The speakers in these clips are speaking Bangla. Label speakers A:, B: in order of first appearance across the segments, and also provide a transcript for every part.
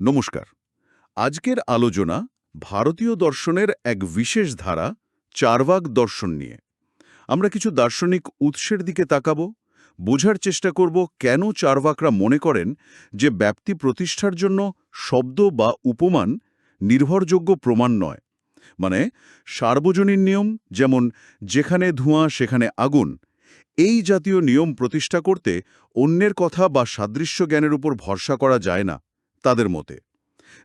A: নমস্কার। আজকের আলোচনা ভারতীয় দর্শনের এক বিশেষ ধারা, চারবাক দর্শন নিয়ে। আমরা কিছু দার্শনিক উৎসের দিকে তাকাব, বোঝার চেষ্টা করব কেন চারবাকরা মনে করেন যে ব্যাপ্তি প্রতিষ্ঠার জন্য শব্দ বা উপমান নির্ভরযোগ্য প্রমাণ নয়। মানে সার্বজনীন নিয়ম যেমন যেখানে ধোঁয়া, সেখানে আগুন, এই জাতীয় নিয়ম প্রতিষ্ঠা করতে অন্যের কথা বা সাদৃশ্য জ্ঞানের উপর ভরসা করা যায় না। তাদের মতে।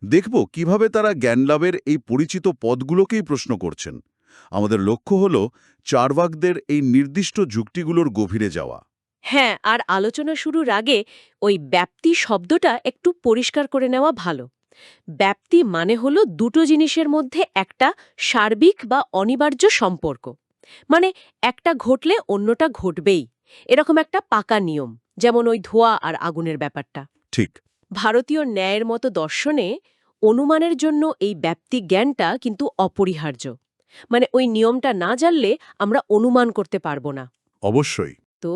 A: দেখব কীভাবে তারা জ্ঞানলাভের এই পরিচিত পদগুলোকেই প্রশ্ন করছেন। আমাদের লক্ষ্য হল চারবাকদের এই নির্দিষ্ট যুক্তিগুলোর গভীরে যাওয়া।
B: হ্যাঁ আর আলোচনা শুরুর আগে ওই ব্যাপ্তি শব্দটা একটু পরিষ্কার করে নেওয়া ভালো। ব্যাপ্তি মানে হল দুটো জিনিসের মধ্যে একটা সার্বিক বা অনিবার্য সম্পর্ক। মানে একটা ঘটলে অন্যটা ঘটবেই। এরকম একটা পাকা নিয়ম যেমন ওই ধোয়া আর আগুনের ব্যাপারটা।
A: ঠিক।
B: ভারতীয় ন্যায়ের মতো দর্শনে অনুমানের জন্য এই ব্যাপ্তি জ্ঞানটা কিন্তু অপরিহার্য। মানে ওই নিয়মটা না জানলে আমরা অনুমান করতে পারব না।
A: অবশ্যই।
B: তো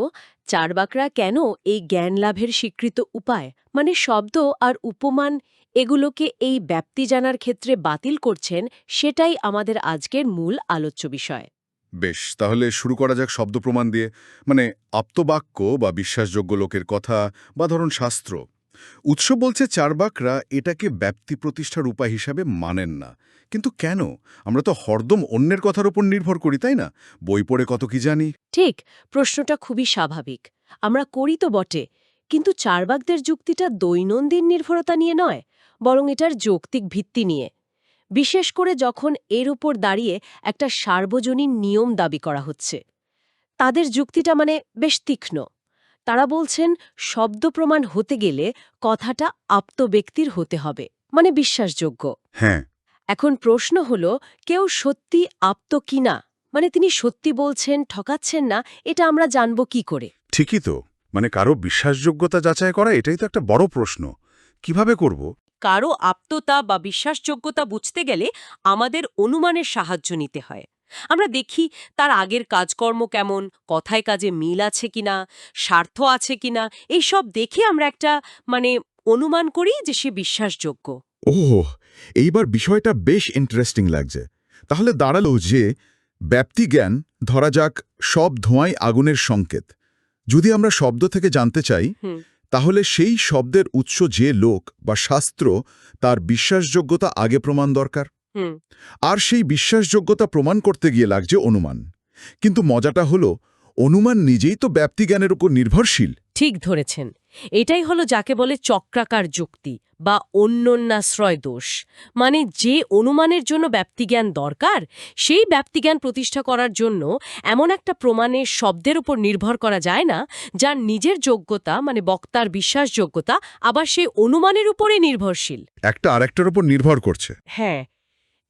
B: চারবাকরা কেন এই জ্ঞান লাভের স্বীকৃত উপায় মানে শব্দ আর উপমান এগুলোকে এই ব্যাপ্তি জানার ক্ষেত্রে বাতিল করছেন সেটাই আমাদের আজকের মূল আলোচ্য বিষয়।
A: বেশ তাহলে শুরু করা যাক শব্দ প্রমাণ দিয়ে। মানে আপ্তবাক্য বা বিশ্বাসযোগ্য লোকের কথা বা ধরুন শাস্ত্র। উৎস বলছে চারবাকরা এটাকে ব্যাপ্তি প্রতিষ্ঠার উপায় হিসাবে মানেন না। কিন্তু কেন? আমরা তো হরদম অন্যের কথার উপর নির্ভর করি, তাই না? বই পড়ে কত কি জানি?
B: ঠিক, প্রশ্নটা খুবই স্বাভাবিক। আমরা করি তো বটে, কিন্তু চারবাকদের যুক্তিটা দৈনন্দিন নির্ভরতা নিয়ে নয়, বরং এটার যৌক্তিক ভিত্তি নিয়ে। বিশেষ করে যখন এর উপর দাঁড়িয়ে একটা সার্বজনীন নিয়ম দাবি করা হচ্ছে। তাদের যুক্তিটা মানে বেশ তীক্ষ্ণ। তারা বলছেন শব্দ প্রমাণ হতে গেলে কথাটা আপ্ত ব্যক্তির হতে হবে মানে বিশ্বাসযোগ্য।
A: হ্যাঁ।
B: এখন প্রশ্ন হল কেউ সত্যি আপ্ত কিনা? মানে তিনি সত্যি বলছেন ঠকাচ্ছেন না এটা আমরা জানব কি করে?
A: ঠিকই তো। মানে কারও বিশ্বাসযোগ্যতা যাচাই করা এটাই তো একটা বড় প্রশ্ন। কীভাবে করব?
B: কারও আপ্ততা বা বিশ্বাসযোগ্যতা বুঝতে গেলে আমাদের অনুমানের সাহায্য নিতে হয়। আমরা দেখি তার আগের কাজকর্ম কেমন কথায় কাজে মিল আছে কিনা স্বার্থ আছে কিনা এই সব দেখে আমরা একটা মানে অনুমান করি যে সে বিশ্বাসযোগ্য।
C: ওহ এইবার বিষয়টা বেশ ইন্টারেস্টিং লাগছে। তাহলে দাঁড়াল যে ব্যাপ্তি জ্ঞান ধরা যাক সব ধোঁয়াই আগুনের সংকেত। যদি আমরা শব্দ থেকে জানতে চাই তাহলে সেই শব্দের উৎস যে লোক বা শাস্ত্র তার বিশ্বাসযোগ্যতা আগে প্রমাণ দরকার। আর সেই বিশ্বাসযোগ্যতা প্রমাণ করতে গিয়ে লাগছে অনুমান। কিন্তু মজাটা হলো অনুমান নিজেই তো ব্যাপ্তি জ্ঞানের উপর নির্ভরশীল।
B: ঠিক ধরেছেন। এটাই হলো যাকে বলে চক্রাকার যুক্তি বা অন্যন্যাশ্রয় দোষ। মানে যে অনুমানের জন্য ব্যাপ্তিজ্ঞান দরকার সেই ব্যাপ্তিজ্ঞান প্রতিষ্ঠা করার জন্য এমন একটা প্রমাণের শব্দের উপর নির্ভর করা যায় না যার নিজের যোগ্যতা মানে বক্তার বিশ্বাসযোগ্যতা আবার সেই অনুমানের উপরে নির্ভরশীল।
C: একটা আরেকটার উপর নির্ভর করছে।
B: হ্যাঁ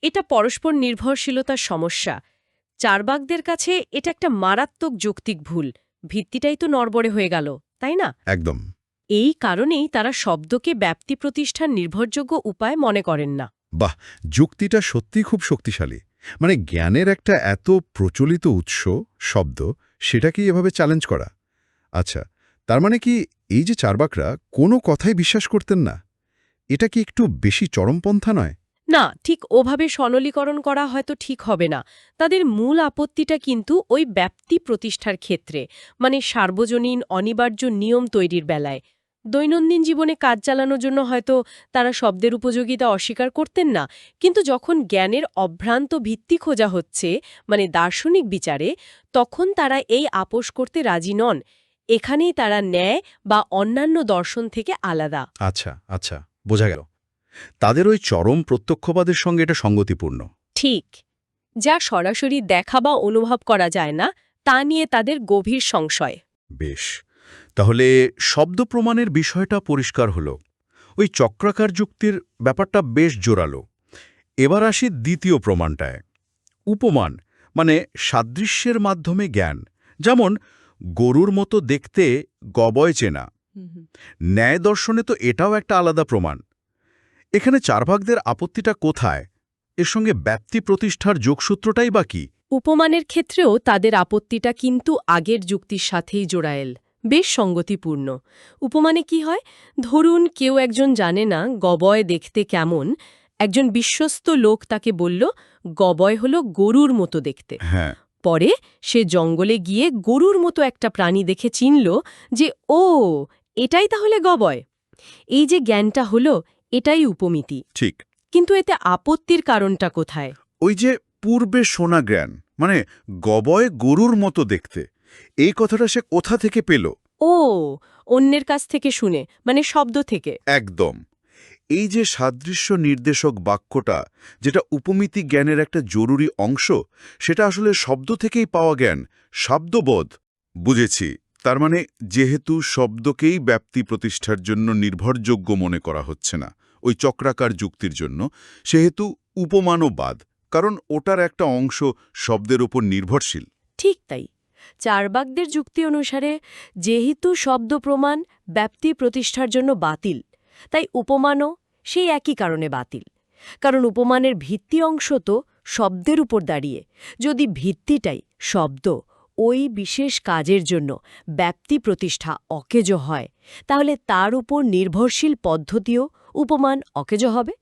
B: এটা পরস্পর নির্ভরশীলতার সমস্যা। চারবাকদের কাছে এটা একটা মারাত্মক যৌক্তিক ভুল। ভিত্তিটাই তো নড়বড়ে হয়ে গেল তাই না?
C: একদম।
B: এই কারণেই তারা শব্দকে ব্যাপ্তি প্রতিষ্ঠান নির্ভরযোগ্য উপায় মনে করেন না।
C: বাহ যুক্তিটা সত্যিই খুব শক্তিশালী। মানে জ্ঞানের একটা এত প্রচলিত উৎস শব্দ সেটাকেই এভাবে চ্যালেঞ্জ করা। আচ্ছা তার মানে কি এই যে চারবাকরা কোনো কথাই বিশ্বাস করতেন না? এটা কি একটু বেশি চরমপন্থা নয়?
B: না, ঠিক ওভাবে সনলীকরণ করা হয়তো ঠিক হবে না। তাদের মূল আপত্তিটা কিন্তু ওই ব্যাপ্তি প্রতিষ্ঠার ক্ষেত্রে মানে সার্বজনীন অনিবার্য নিয়ম তৈরির বেলায়। দৈনন্দিন জীবনে কাজ চালানোর জন্য হয়তো তারা শব্দের উপযোগিতা অস্বীকার করতেন না, কিন্তু যখন জ্ঞানের অভ্রান্ত ভিত্তি খোঁজা হচ্ছে মানে দার্শনিক বিচারে, তখন তারা এই আপোষ করতে রাজি নন। এখানেই তারা ন্যায় বা অন্যান্য দর্শন থেকে আলাদা।
A: আচ্ছা আচ্ছা বোঝা গেল। তাদের ওই চরম প্রত্যক্ষবাদের সঙ্গে এটা সঙ্গতিপূর্ণ।
B: ঠিক। যা সরাসরি দেখা বা অনুভব করা যায় না তা নিয়ে তাদের গভীর সংশয়।
A: বেশ। তাহলে শব্দ প্রমাণের বিষয়টা পরিষ্কার হলো। ওই চক্রাকার যুক্তির ব্যাপারটা বেশ জোরালো। এবার আসি দ্বিতীয় প্রমাণটায়। উপমান মানে সাদৃশ্যের মাধ্যমে জ্ঞান। যেমন গরুর মতো দেখতে গবয় চেনা। ন্যায় দর্শনে তো এটাও একটা আলাদা প্রমাণ। এখানে চারভাগদের আপত্তিটা কোথায়? এর সঙ্গে ব্যাপ্তি প্রতিষ্ঠার যোগসূত্রটাই বা কি?
B: উপমানের ক্ষেত্রেও তাদের আপত্তিটা কিন্তু আগের যুক্তির সাথেই জোড়ায়েল বেশ সঙ্গতিপূর্ণ। উপমানে কি হয়? ধরুন কেউ একজন জানে না গবয় দেখতে কেমন একজন বিশ্বস্ত লোক তাকে বলল গবয় হলো গরুর মতো দেখতে।
A: হ্যাঁ।
B: পরে সে জঙ্গলে গিয়ে গরুর মতো একটা প্রাণী দেখে চিনল যে ও এটাই তাহলে গবয়। এই যে জ্ঞানটা হলো এটাই উপমিতি।
A: ঠিক।
B: কিন্তু এতে আপত্তির কারণটা কোথায়?
A: ওই যে পূর্বে শোনা জ্ঞান মানে গবয় গরুর মতো দেখতে এই কথাটা সে কোথা থেকে পেল?
B: ও অন্যের কাছ থেকে শুনে মানে শব্দ থেকে।
A: একদম। এই যে সাদৃশ্য নির্দেশক বাক্যটা যেটা উপমিতি জ্ঞানের একটা জরুরি অংশ সেটা আসলে শব্দ থেকেই পাওয়া জ্ঞান শব্দবোধ। বুঝেছি। তার মানে যেহেতু শব্দকেই ব্যাপ্তি প্রতিষ্ঠার জন্য নির্ভরযোগ্য মনে করা হচ্ছে না। ওই চক্রাকার যুক্তির জন্য, সেহেতু উপমানবাদ, কারণ ওটার একটা অংশ শব্দের ওপর নির্ভরশীল।
B: ঠিক তাই। চারবাগদের যুক্তি অনুসারে, যেহেতু শব্দ প্রমাণ ব্যাপ্তি প্রতিষ্ঠার জন্য বাতিল, তাই উপমানও সেই একই কারণে বাতিল। কারণ উপমানের ভিত্তি অংশ তো শব্দের উপর দাঁড়িয়ে। যদি ভিত্তিটাই শব্দ ওই বিশেষ কাজের জন্য ব্যাপ্তি প্রতিষ্ঠা অকেজ হয়, তাহলে তার উপর নির্ভরশীল পদ্ধতিও উপমান অকেজ হবে।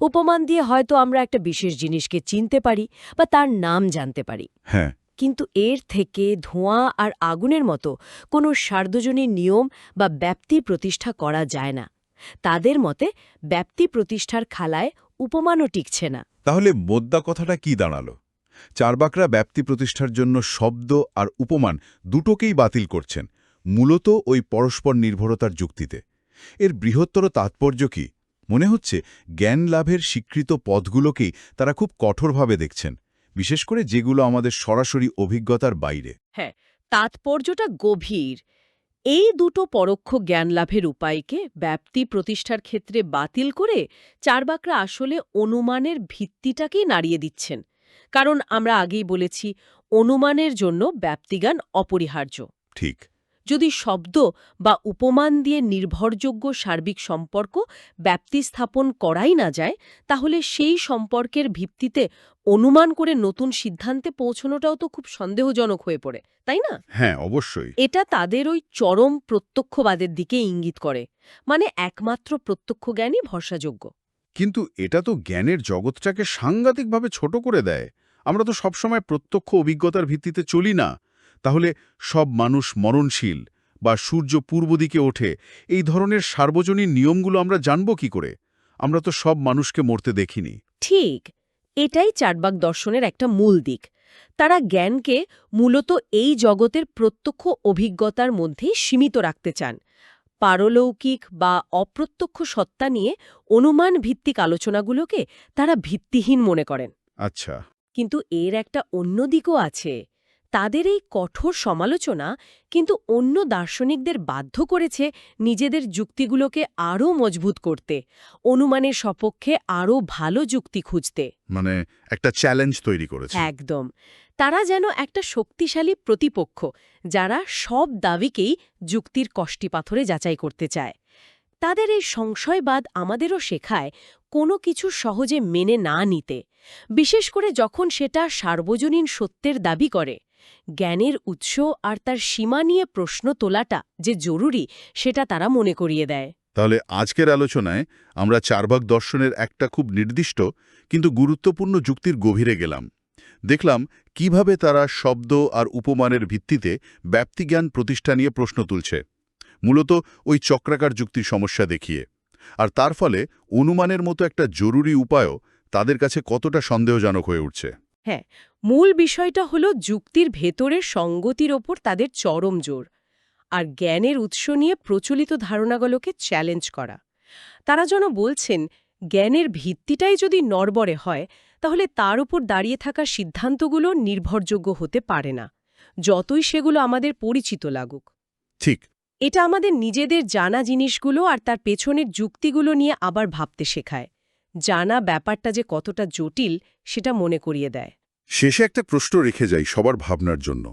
B: উপমান দিয়ে হয়তো আমরা একটা বিশেষ জিনিসকে চিনতে পারি বা তার নাম জানতে পারি।
A: হ্যাঁ।
B: কিন্তু এর থেকে ধোঁয়া আর আগুনের মতো কোনো সার্বজনীন নিয়ম বা ব্যাপ্তি প্রতিষ্ঠা করা যায় না। তাদের মতে ব্যাপ্তি প্রতিষ্ঠার খালায় উপমানও টিকছে না।
A: তাহলে মোদ্দা কথাটা কি দাঁড়াল? চারবাকরা ব্যাপ্তি প্রতিষ্ঠার জন্য শব্দ আর উপমান দুটোকেই বাতিল করছেন মূলত ওই পরস্পর নির্ভরতার যুক্তিতে। এর বৃহত্তর তাৎপর্য কি? মনে হচ্ছে জ্ঞান লাভের স্বীকৃত পথগুলোকেই তারা খুব কঠোরভাবে দেখছেন বিশেষ করে যেগুলো আমাদের সরাসরি অভিজ্ঞতার বাইরে।
B: হ্যাঁ তাৎপর্যটা গভীর। এই দুটো পরোক্ষ জ্ঞান লাভের উপায়কে ব্যাপ্তি প্রতিষ্ঠার ক্ষেত্রে বাতিল করে চারবাকরা আসলে অনুমানের ভিত্তিটাকেই নাড়িয়ে দিচ্ছেন। কারণ আমরা আগেই বলেছি অনুমানের জন্য ব্যাপ্তিজ্ঞান অপরিহার্য।
A: ঠিক।
B: যদি শব্দ বা উপমান দিয়ে নির্ভরযোগ্য সার্বিক সম্পর্ক ব্যাপ্তি স্থাপন করাই না যায় তাহলে সেই সম্পর্কের ভিত্তিতে অনুমান করে নতুন সিদ্ধান্তে পৌঁছনোটাও তো খুব সন্দেহজনক হয়ে পড়ে তাই না?
A: হ্যাঁ অবশ্যই।
B: এটা তাদের ওই চরম প্রত্যক্ষবাদের দিকে ইঙ্গিত করে মানে একমাত্র প্রত্যক্ষ জ্ঞানই ভরসাযোগ্য।
A: কিন্তু এটা তো জ্ঞানের জগৎটাকে সাংঘাতিকভাবে ছোট করে দেয়। আমরা তো সবসময় প্রত্যক্ষ অভিজ্ঞতার ভিত্তিতে চলি না। তাহলে সব মানুষ মরণশীল বা সূর্য পূর্ব দিকে ওঠে। এই ধরনের সার্বজনীন নিয়মগুলো আমরা জানব কি করে? আমরা তো সব মানুষকে মরতে দেখিনি।
B: ঠিক এটাই চারবাক দর্শনের একটা মূল দিক। তারা জ্ঞানকে মূলত এই জগতের প্রত্যক্ষ অভিজ্ঞতার মধ্যেই সীমিত রাখতে চান। পারলৌকিক বা অপ্রত্যক্ষ সত্তা নিয়ে অনুমান ভিত্তিক আলোচনাগুলোকে তারা ভিত্তিহীন মনে করেন।
A: আচ্ছা।
B: কিন্তু এর একটা অন্য দিকও আছে। তাদের এই কঠোর সমালোচনা কিন্তু অন্য দার্শনিকদের বাধ্য করেছে নিজেদের যুক্তিগুলোকে আরও মজবুত করতে অনুমানের সপক্ষে আরও ভালো যুক্তি খুঁজতে।
A: মানে একটা চ্যালেঞ্জ তৈরি করেছে।
B: একদম। তারা যেন একটা শক্তিশালী প্রতিপক্ষ যারা সব দাবিকেই যুক্তির কষ্টিপাথরে যাচাই করতে চায়। তাদের এই সংশয়বাদ আমাদেরও শেখায় কোনো কিছু সহজে মেনে না নিতে বিশেষ করে যখন সেটা সার্বজনীন সত্যের দাবি করে। জ্ঞানের উৎস আর তার সীমা নিয়ে প্রশ্ন তোলাটা যে জরুরি সেটা তারা মনে করিয়ে দেয়।
A: তাহলে আজকের আলোচনায় আমরা চারভাগ দর্শনের একটা খুব নির্দিষ্ট কিন্তু গুরুত্বপূর্ণ যুক্তির গভীরে গেলাম। দেখলাম কীভাবে তারা শব্দ আর উপমানের ভিত্তিতে ব্যাপ্তিজ্ঞান প্রতিষ্ঠা নিয়ে প্রশ্ন তুলছে। মূলত ওই চক্রাকার যুক্তির সমস্যা দেখিয়ে। আর তার ফলে অনুমানের মতো একটা জরুরি উপায়ও তাদের কাছে কতটা সন্দেহজনক হয়ে উঠছে।
B: মূল বিষয়টা হলো যুক্তির ভেতরের সঙ্গতির ওপর তাদের চরম জোর আর জ্ঞানের উৎস নিয়ে প্রচলিত ধারণাগুলোকে চ্যালেঞ্জ করা। তারা যেন বলছেন জ্ঞানের ভিত্তিটাই যদি নরবরে হয় তাহলে তার উপর দাঁড়িয়ে থাকা সিদ্ধান্তগুলো নির্ভরযোগ্য হতে পারে না যতই সেগুলো আমাদের পরিচিত লাগুক।
A: ঠিক।
B: এটা আমাদের নিজেদের জানা জিনিসগুলো আর তার পেছনের যুক্তিগুলো নিয়ে আবার ভাবতে শেখায়। জানা ব্যাপারটা যে কতটা জটিল সেটা মনে করিয়ে দেয়।
A: শেষে একটা প্রশ্ন রেখে যাই সবার ভাবনার জন্য।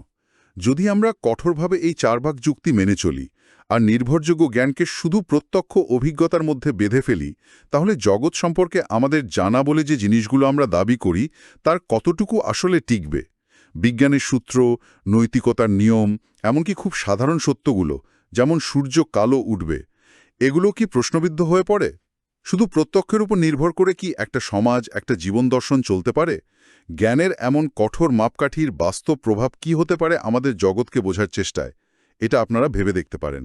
A: যদি আমরা কঠোরভাবে এই চারভাগ যুক্তি মেনে চলি আর নির্ভরযোগ্য জ্ঞানকে শুধু প্রত্যক্ষ অভিজ্ঞতার মধ্যে বেঁধে ফেলি, তাহলে জগৎ সম্পর্কে আমাদের জানা বলে যে জিনিসগুলো আমরা দাবি করি, তার কতটুকু আসলে টিকবে? বিজ্ঞানের সূত্র, নৈতিকতার নিয়ম, এমনকি খুব সাধারণ সত্যগুলো, যেমন সূর্য কালো উঠবে, এগুলো কি প্রশ্নবিদ্ধ হয়ে পড়ে? শুধু প্রত্যক্ষের উপর নির্ভর করে কি একটা সমাজ, একটা জীবন দর্শন চলতে পারে? জ্ঞানের এমন কঠোর মাপকাঠির বাস্তব প্রভাব কি হতে পারে আমাদের জগৎকে বোঝার চেষ্টায়? এটা আপনারা ভেবে দেখতে পারেন।